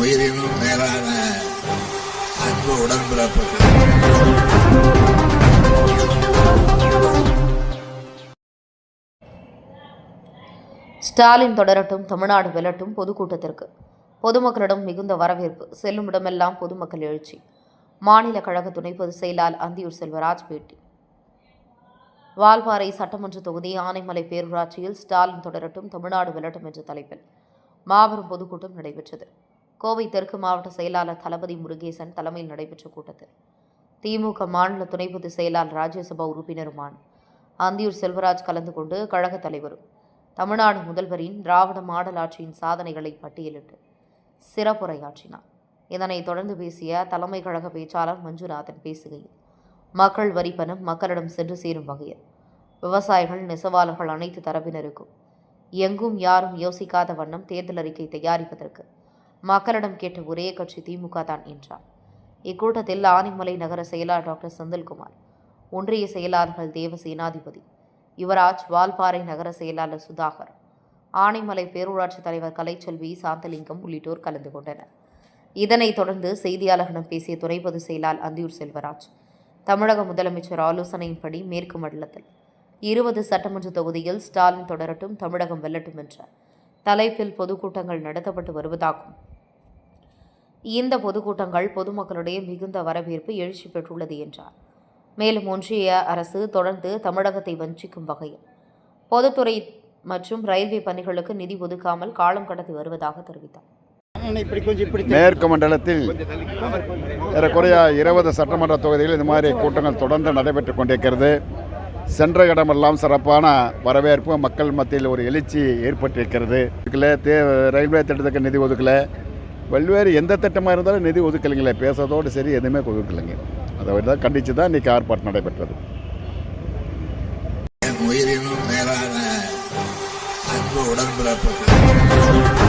உயிரினும் மேலான அன்பு உடன்பிறப்புகள். ஸ்டாலின் தொடரட்டும் தமிழ்நாடு வெல்லட்டும் பொதுக்கூட்டத்திற்கு. பொதுமக்களிடம் மிகுந்த வரவேற்பு. செல்லும் இடமெல்லாம் பொதுமக்கள் எழுச்சி. மாநில கழக துணை பொதுச் செயலாளர் அந்தியூர் செல்வராஜ் பேட்டி. வால்பாறை சட்டமன்ற தொகுதி ஆனைமலை பேரூராட்சியில் ஸ்டாலின் தொடரட்டும் தமிழ்நாடு வெல்லட்டும் என்ற தலைப்பில் மாபெரும் பொதுக்கூட்டம் நடைபெற்றது. கோவை தெற்கு மாவட்ட செயலாளர் தளபதி முருகேசன் தலைமையில் நடைபெற்ற கூட்டத்தில் திமுக மாநில துணை பொதுச் செயலாளர் ராஜ்யசபா உறுப்பினருமான அந்தியூர் செல்வராஜ் கலந்து கொண்டு கழகத் தலைவரும் தமிழ்நாடு முதல்வரின் திராவிட மாடல் ஆட்சியின் சாதனைகளை பட்டியலிட்டு சிறப்புரையாற்றினார். இதனைத் தொடர்ந்து பேசிய தலைமை கழக பேச்சாளர் மஞ்சுநாதன் பேசுகையில் மக்கள் வரி பணம் மக்களிடம் சென்று சேரும் வகையில் விவசாயிகள் நெசவாளர்கள் அனைத்து தரப்பினருக்கும் எங்கும் யாரும் யோசிக்காத வண்ணம் தேர்தல் அறிக்கை தயாரிப்பதற்கு மக்களிடம் கேட்ட ஒரே கட்சி திமுக தான் என்றார். இக்கூட்டத்தில் ஆனைமலை நகர செயலாளர் டாக்டர் செந்தில்குமார் ஒன்றிய செயலாளர்கள் தேவ சேனாதிபதி யுவராஜ் வால்பாறை நகர செயலாளர் சுதாகர் ஆனைமலை பேரூராட்சி தலைவர் கலைச்செல்வி சாந்தலிங்கம் உள்ளிட்டோர் கலந்து கொண்டனர். இதனைத் தொடர்ந்து செய்தியாளர்களிடம் பேசிய துணை செயலாளர் அந்தியூர் செல்வராஜ் தமிழக முதலமைச்சர் ஆலோசனையின்படி மேற்கு மண்டலத்தில் இருபது சட்டமன்ற தொகுதியில் ஸ்டாலின் தொடரட்டும் தமிழகம் வெல்லட்டும் என்ற தலைப்பில் பொதுக்கூட்டங்கள் நடத்தப்பட்டு வருவதாகவும் இந்த பொதுக்கூட்டங்கள் பொதுமக்களிடையே மிகுந்த வரவேற்பு எழுச்சி பெற்றுள்ளது என்றார். மேலும் ஒன்றிய அரசு தொடர்ந்து தமிழகத்தை வஞ்சிக்கும் வகையில் பொதுத்துறை மற்றும் ரயில்வே பணிகளுக்கு நிதி ஒதுக்காமல் காலம் கடத்தி வருவதாக தெரிவித்தார். மேற்கு மண்டலத்தில் ஏறக்குறைய இருபது சட்டமன்ற தொகுதிகளில் இந்த மாதிரி கூட்டங்கள் தொடர்ந்து நடைபெற்று கொண்டிருக்கிறது. சென்ற இடமெல்லாம் சிறப்பான வரவேற்பு மக்கள் மத்தியில் ஒரு எழுச்சி ஏற்பட்டிருக்கிறது. ரயில்வே திட்டத்துக்கு நிதி ஒதுக்கலை. பல்வேறு எந்த திட்டமாக இருந்தாலும் நிதி ஒதுக்கலைங்களே பேசுறதோடு சரி எதுவுமே ஒதுக்கலைங்க அதை தான் கண்டித்து தான் இன்றைக்கி ஆர்ப்பாட்டம் நடைபெற்றது. உயிரினும் மேலான அன்பு உடன்பிறப்பு